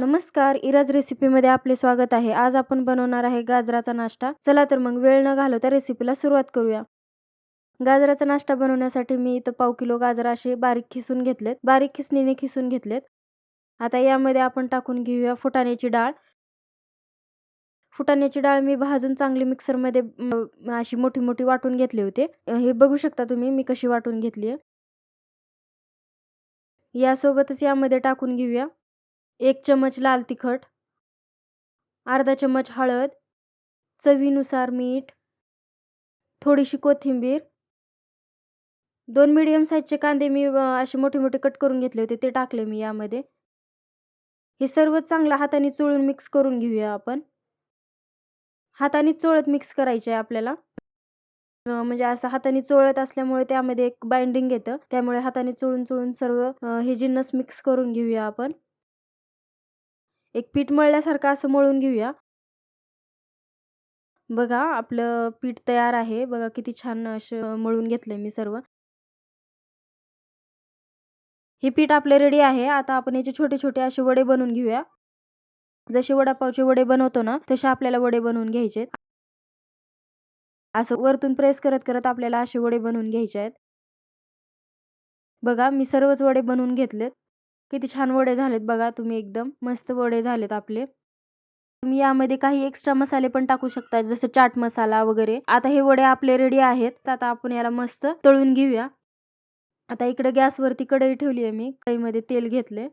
नमस्कार इराज रेसिपीमध्ये आपले स्वागत आहे. आज आपण बनवणार आहे गाजराचा नाश्ता. चला तर मग वेळ न घालवता रेसिपीला सुरुवात करूया. गाजराचा नाश्ता बनवण्यासाठी मी इथं पाव किलो गाजर असे बारीक खिसून घेतलेत. बारीक खिसणीने खिसून घेतलेत. आता यामध्ये आपण टाकून घेऊया फुटाण्याची डाळ. फुटाण्याची डाळ मी भाजून चांगली मिक्सरमध्ये अशी मोठी मोठी वाटून घेतली होती. हे बघू शकता तुम्ही मी कशी वाटून घेतली आहे. यासोबतच यामध्ये टाकून घेऊया एक चमच लाल तिखट अर्धा चमच हळद चवीनुसार मीठ थोडीशी कोथिंबीर. दोन मीडियम साईजचे कांदे मी असे मोठे मोठे कट करून घेतले होते ते टाकले मी यामध्ये. हे सर्व चांगलं हाताने चोळून मिक्स करून घेऊया आपण. हाताने चोळत मिक्स करायचे आहे आपल्याला म्हणजे असं हाताने चोळत असल्यामुळे त्यामध्ये एक बाइंडिंग येतं. त्यामुळे हाताने चोळून चोळून सर्व हे जिन्नस मिक्स करून घेऊया आपण. एक पीठ मळल्यासारखं असं मळून घेऊया. बघा आपलं पीठ तयार आहे. बघा किती छान असं मळून घेतलंय मी सर्व. हे पीठ आपले रेडी आहे. आता आपण याचे छोटे छोटे असे वडे बनवून घेऊया. जसे वडापावचे वडे बनवतो ना तसे आपल्याला वडे बनवून घ्यायचे असं वरतून प्रेस करत करत आपल्याला असे वडे बनवून घ्यायचे आहेत. बघा मी सर्वच वडे बनवून घेतलेत. किती छान वडे झालेत बघा तुम्ही एकदम. मस्त वडे झालेत आपले. तुम्ही यामध्ये काही एक्स्ट्रा मसाले पण टाकू शकता जसं चाट मसाला वगैरे. आता हे वडे आपले रेडी आहेत आता आपण याला मस्त तळून घेऊया. आता इकडे गॅसवरती कढई ठेवली आहे मी. कढईमध्ये तेल घेतले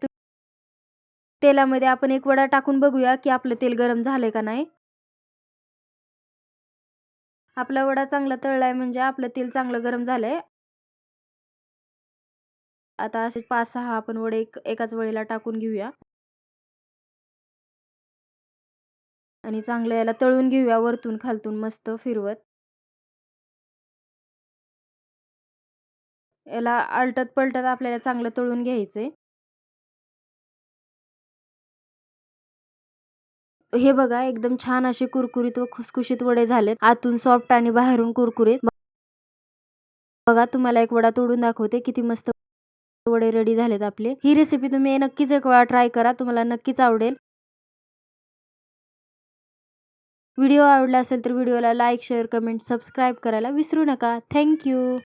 तेलामध्ये आपण एक वडा टाकून बघूया की आपलं तेल गरम झालंय का नाही. आपला वडा चांगला तळलाय म्हणजे आपलं तेल चांगलं गरम झालंय. आता असे पाच सहा आपण वडे एकाच वेळेला टाकून घेऊया. आणि चांगलं याला तळून घेऊया वरतून खालतून मस्त फिरवत. याला आलटत पलटत आपल्याला चांगलं तळून घ्यायचंय. हे बघा एकदम छान असे कुरकुरीत व खुसखुशीत वडे झालेत. आतून सॉफ्ट आणि बाहेरून कुरकुरीत. बघा तुम्हाला एक वडा तोडून दाखवते किती मस्त वडे रेडी झालेत आपले. ही रेसिपी तुम्ही नक्कीच एक वेळा ट्राय करा तुम्हाला नक्कीच आवडेल. व्हिडिओ आवडला असेल तर व्हिडिओला लाईक शेअर कमेंट सबस्क्राईब करायला विसरू नका. थँक्यू